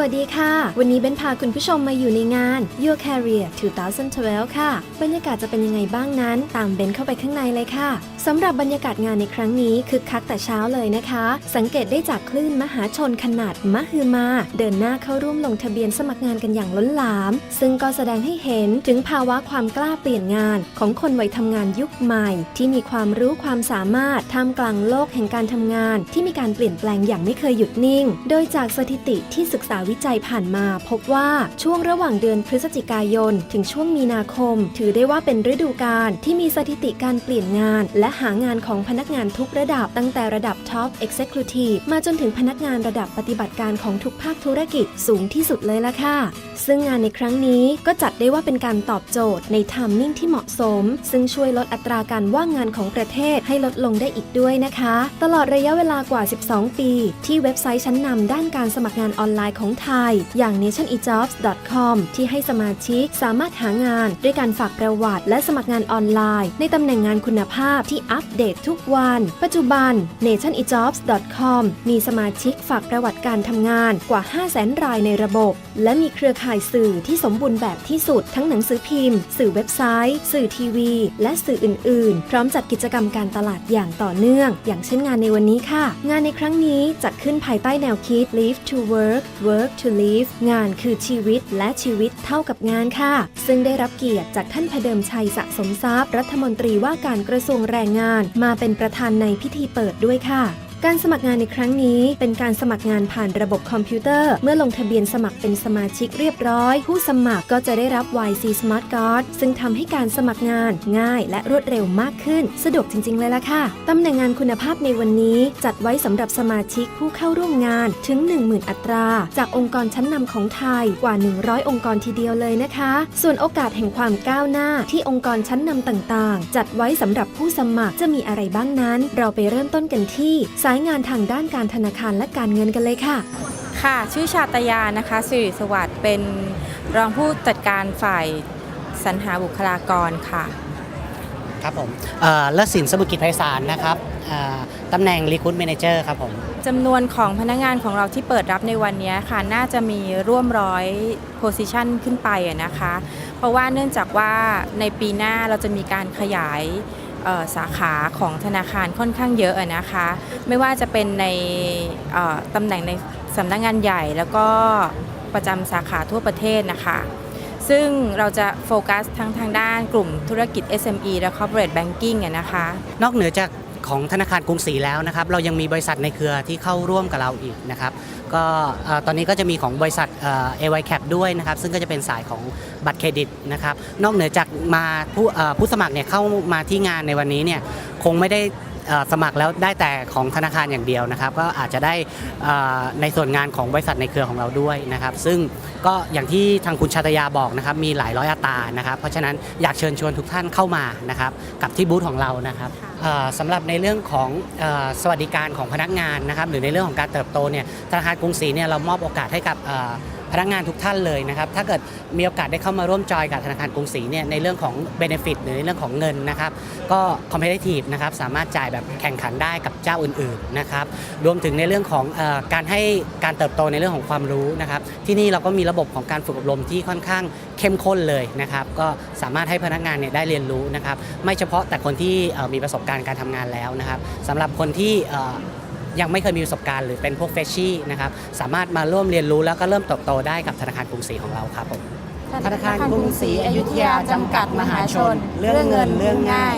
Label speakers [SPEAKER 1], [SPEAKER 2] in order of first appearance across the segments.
[SPEAKER 1] วัสดีค่ะ วันนี้เบนพาคุณผู้ชมมาอยู่ในงาน Your Career 2012 ค่ะ บรรยากาศจะเป็นยังไงบ้างนั้น ตามเบนเข้าไปข้างในเลยค่ะสำหรับบรรยากาศงานในครั้งนี้คึกคักแต่เช้าเลยนะคะ สังเกตได้จากคลื่นมหาชนขนาดมหึมา เดินหน้าเข้าร่วมลงทะเบียนสมัครงานกันอย่างล้นหลาม ซึ่งก็แสดงให้เห็นถึงภาวะความกล้าเปลี่ยนงานของคนวัยทำงานยุคใหม่ ที่มีความรู้ความสามารถท่ามกลางโลกแห่งการทำงาน ที่มีการเปลี่ยนแปลงอย่างไม่เคยหยุดนิ่ง โดยจากสถิติที่ศึกษาวิจัยผ่านมา พบว่าช่วงระหว่างเดือนพฤศจิกายน ถึงช่วงมีนาคม ถือได้ว่าเป็นฤดูกาลที่มีสถิติการเปลี่ยนงาน และหางานของพนักงานทุกระดับตั้งแต่ระดับ Top Executive มาจนถึงพนักงานระดับปฏิบัติการของทุกภาคธุรกิจสูงที่สุดเลยล่ะค่ะ ซึ่งงานในครั้งนี้ก็จัดได้ว่าเป็นการตอบโจทย์ในไทามมิ่งที่เหมาะสม ซึ่งช่วยลดอัตราการว่างงานของประเทศให้ลดลงได้อีกด้วยนะคะ ตลอดระยะเวลากว่า 12 ปี ที่เว็บไซต์ชั้นนำด้านการสมัครงานออนไลน์ของไทย อย่าง nationejobs.com ที่ให้สมาชิกสามารถหางานด้วยการฝากประวัติ และสมัครงานออนไลน์ ในตำแหน่งงานคุณภาพที่อัปเดตทุกวัน ปัจจุบัน nationejobs.com มีสมาชิกฝากประวัติการทำงานกว่า 500,000 รายในระบบ และมีเครือข่ายสื่อที่สมบูรณ์แบบที่สุด ทั้งหนังสือพิมพ์ สื่อเว็บไซต์ สื่อทีวี และสื่ออื่น ๆ พร้อมจัดกิจกรรมการตลาดอย่างต่อเนื่อง อย่างเช่นงานในวันนี้ค่ะ งานในครั้งนี้จัดขึ้นภายใต้แนวคิด live to work work to live งานคือชีวิตและชีวิตเท่ากับงานค่ะ ซึ่งได้รับเกียรติจากท่านพเดิมชัยสะสมทรัพย์ รัฐมนตรีว่าการกระทรวงแรงงาน มาเป็นประธานในพิธีเปิดด้วยค่ะ การสมัครงานในครั้งนี้เป็นการสมัครงานผ่านระบบคอมพิวเตอร์ เมื่อลงทะเบียนสมัครเป็นสมาชิกเรียบร้อย ผู้สมัครก็จะได้รับ YC Smart Card ซึ่งทำให้การสมัครงานง่ายและรวดเร็วมากขึ้น สะดวกจริง ๆ เลยล่ะค่ะตำแหน่งงานคุณภาพในวันนี้ จัดไว้สำหรับสมาชิกผู้เข้าร่วมงานถึง 10,000 อัตรา จากองค์กรชั้นนำของไทยกว่า 100 องค์กรทีเดียวเลยนะคะ ส่วนโอกาสแห่งความก้าวหน้าที่องค์กรชั้นนำต่างๆ จัดไว้สำหรับผู้สมัครจะมีอะไรบ้างนั้น เราไปเริ่มต้นกันที่ายงานทางด้านการธนาคารและการเงินกันเลยค่ะ
[SPEAKER 2] ค่ะ ชื่อชาตยานะคะ สิริสวัสดิ์เป็นรองผู้จัดการฝ่ายสรรหาบุคลากรค่ะ
[SPEAKER 3] ครับผมเอ่อเลิศสินสมุทรกิจไพศาลนะครับเอ่อตำแหน่ง Recruit Manager ครับผม
[SPEAKER 2] จำนวนของพนักงานของเราที่เปิดรับในวันนี้ค่ะ น่าจะมีร่วมร้อย position ขึ้นไปอะนะคะ เพราะว่าเนื่องจากว่าในปีหน้าเราจะมีการขยายเอ่อ สาขาของธนาคารค่อนข้างเยอะนะคะ ไม่ว่าจะเป็นในตำแหน่งในสำนักงานใหญ่แล้วก็ประจำสาขาทั่วประเทศนะคะ ซึ่งเราจะโฟกัสทั้งทางด้านกลุ่มธุรกิจ SME และ Corporate Banking นะคะ
[SPEAKER 3] นอกเหนือจาก ของธนาคารกรุงศรีแล้วนะครับ เรายังมีบริษัทในเครือที่เข้าร่วมกับเราอีกนะครับก็ตอนนี้ก็จะมีของบริษัทเอ่อ AY Cap ด้วยนะครับ ซึ่งก็จะเป็นสายของบัตรเครดิตนะครับ นอกเหนือจากมาผู้ผู้สมัครเนี่ยเข้ามาที่งานในวันนี้เนี่ยคงไม่ได้สมัครแล้วได้แต่ของธนาคารอย่างเดียวนะครับ ก็อาจจะได้ในส่วนงานของบริษัทในเครือของเราด้วยนะครับ ซึ่งก็อย่างที่ทางคุณชาตยาบอกนะครับ มีหลายร้อยอัตรานะครับ เพราะฉะนั้นอยากเชิญชวนทุกท่านเข้ามานะครับ กับที่บูธของเรานะครับ สำหรับในเรื่องของสวัสดิการของพนักงานนะครับหรือในเรื่องของการเติบโตเนี่ยธนาคารกรุงศรีเนี่ยเรามอบโอกาสให้กับ พนักงานทุกท่านเลยนะครับ ถ้าเกิดมีโอกาสได้เข้ามาร่วมจอยกับธนาคารกรุงศรีเนี่ยในเรื่องของ Benefit หรือในเรื่องของเงินนะครับ ก็ competitive นะครับสามารถจ่ายแบบแข่งขันได้กับเจ้าอื่นๆนะครับ รวมถึงในเรื่องของอการให้การเติบโตในเรื่องของความรู้นะครับ ที่นี่เราก็มีระบบของการฝึกอบรมที่ค่อนข้างเข้มข้นเลยนะครับ ก็สามารถให้พนักงานเนี่ยได้เรียนรู้นะครับ ไม่เฉพาะแต่คนที่มีประสบการณ์การทำงานแล้วนะครับสำหรับคนที่ ยังไม่เคยมีประสบการณ์หรือเป็นพวกเฟชชี่นะครับสามารถมาร่วมเรียนรู้แล้วก็เริ่มเติบโตได้กับธนาคารกรุงศรีของเราครับผมธนาคารกรุงศรีอยุธยาจำกัดมหาชน เรื่องเงินเรื่องง่าย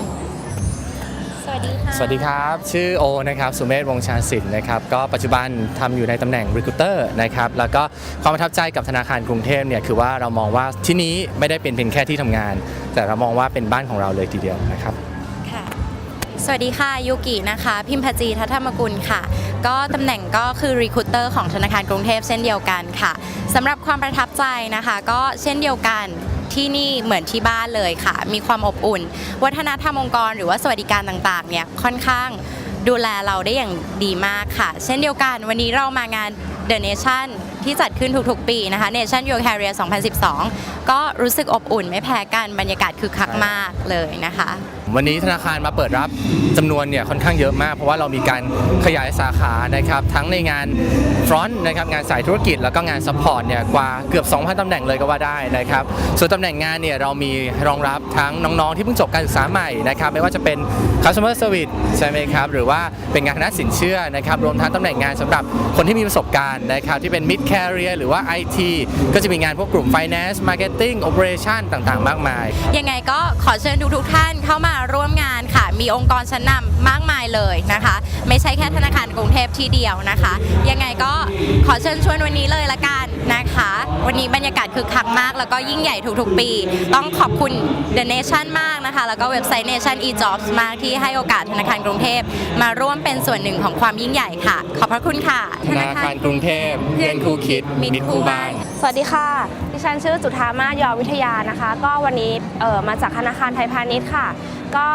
[SPEAKER 2] สวัสดีค่ะ
[SPEAKER 4] สวัสดีครับ ชื่อโอนะครับสุเมธวงศ์ชาญศิลป์นะครับก็ปัจจุบันทำอยู่ในตำแหน่ง Recruiter นะครับแล้วก็ความประทับใจกับธนาคารกรุงเทพเนี่ยคือว่าเรามองว่าที่นี้ไม่ได้เป็นเพียงแค่ที่ทำงาน แต่เรามองว่าเป็นบ้านของเราเลยทีเดียวนะครับ
[SPEAKER 5] ค่ะ สวัสดีค่ะยูกินะคะ พิมพจีทัธรรมกุลค่ะ ก็ตำแหน่งก็คือรีคูเตอร์ของธนาคารกรุงเทพเช่นเดียวกันค่ะสำหรับความประทับใจนะคะ ก็เช่นเดียวกันที่นี่เหมือนที่บ้านเลยค่ะ มีความอบอุ่น วัฒนธรรมองค์กรหรือว่าสวัสดิการต่างๆเนี่ยค่อนข้างดูแลเราได้อย่างดีมากค่ะ เช่นเดียวกันวันนี้เรามางาน The Nation ที่จัดขึ้นทุกๆ ปีนะคะ Nation Your Career 2012ก็รู้สึกอบอุ่นไม่แพ้กันบรรยากาศคึกคักมากเลยนะคะ
[SPEAKER 4] วันนี้ธนาคารมาเปิดรับจำนวนเนี่ยค่อนข้างเยอะมาก เพราะว่าเรามีการขยายสาขานะครับทั้งในงานฟรอนต์นะครับงานสายธุรกิจแล้วก็งานซัพพอร์ตเนี่ยกว่าเกือบ 2,000ตำแหน่งเลยก็ว่าได้นะครับส่วนตำแหน่งงานเนี่ยเรามีรองรับทั้งน้องๆ ที่เพิ่งจบการศึกษาใหม่นะครับไม่ว่าจะเป็น customer service ใช่ไหมครับหรือว่าเป็นงานคณะสินเชื่อนะครับรวมทั้งตำแหน่งงานสำหรับคนที่มีประสบการณ์นะครับที่เป็น mid career หรือว่า IT ก็จะมีงานพวกกลุ่ม finance marketing operation ต่างๆ มากมาย
[SPEAKER 5] ยังไงก็ขอเชิญทุกๆท่านเข้ามาร่วมงาน มีองค์กรชั้นนำมากมายเลยนะคะ ไม่ใช่แค่ธนาคารกรุงเทพที่เดียวนะคะ ยังไงก็ขอเชิญชวนวันนี้เลยละกันนะคะ วันนี้บรรยากาศคึกคักมาก แล้วก็ยิ่งใหญ่ทุกๆปี ต้องขอบคุณ The Nation มากนะคะ แล้วก็เว็บไซต์ Nation eJobs มากที่ให้โอกาสธนาคารกรุงเทพมาร่วมเป็นส่วนหนึ่งของความยิ่งใหญ่ค่ะ ขอบพระคุณค่ะ
[SPEAKER 4] ธนาคารกรุงเทพเพื่อนคู่คิด
[SPEAKER 5] มิตรคู่บ้าน
[SPEAKER 6] สวัสดีค่ะ ดิฉันชื่อจุธามาศยอวิทยานะคะ ก็วันนี้เอ่อมาจากธนาคารไทยพาณิชย์ค่ะ ก็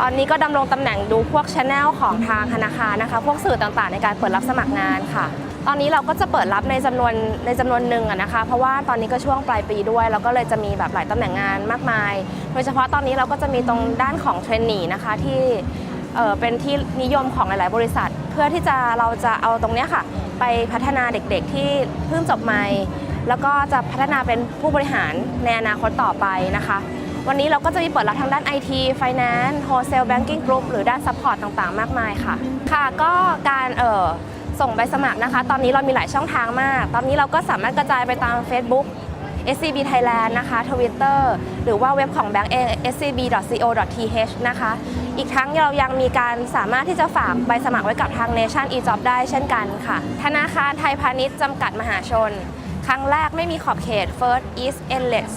[SPEAKER 6] ตอนนี้ก็ดำรงตำแหน่งดูพวกชแนลของทางธนาคารนะคะ พวกสื่อต่างๆ ในการเปิดรับสมัครงานค่ะ ตอนนี้เราก็จะเปิดรับในจำนวนในจำนวนหนึ่งนะคะ เพราะว่าตอนนี้ก็ช่วงปลายปีด้วยเราก็เลยจะมีแบบหลายตำแหน่งงานมากมาย โดยเฉพาะตอนนี้เราก็จะมีตรงด้านของเทรนนีนะคะที่เเป็นที่นิยมของหลาย ๆ บริษัท เพื่อที่จะเราจะเอาตรงเนี้ยค่ะ ไปพัฒนาเด็กๆ ที่เพิ่งจบใหม่แล้วก็จะพัฒนาเป็นผู้บริหารในอนาคตต่อไปนะคะ วันนี้เราก็จะมีเปิดรับทางด้าน IT Finance Wholesale Banking Group หรือด้าน Support ต่างๆ มากมายค่ะ ค่ะก็การเอ่อส่งใบสมัครนะคะ ตอนนี้เรามีหลายช่องทางมาก ตอนนี้เราก็สามารถกระจายไปตาม Facebook SCB Thailand นะคะ Twitter หรือว่าเว็บของแบงก์เอง scb.co.th นะคะ อีกทั้งเรายังมีการสามารถที่จะฝากใบสมัครไว้กับทาง Nation eJob ได้เช่นกันค่ะ ธนาคารไทยพาณิชย์จำกัดมหาชน ครั้งแรกไม่มีขอบเขต First East Endless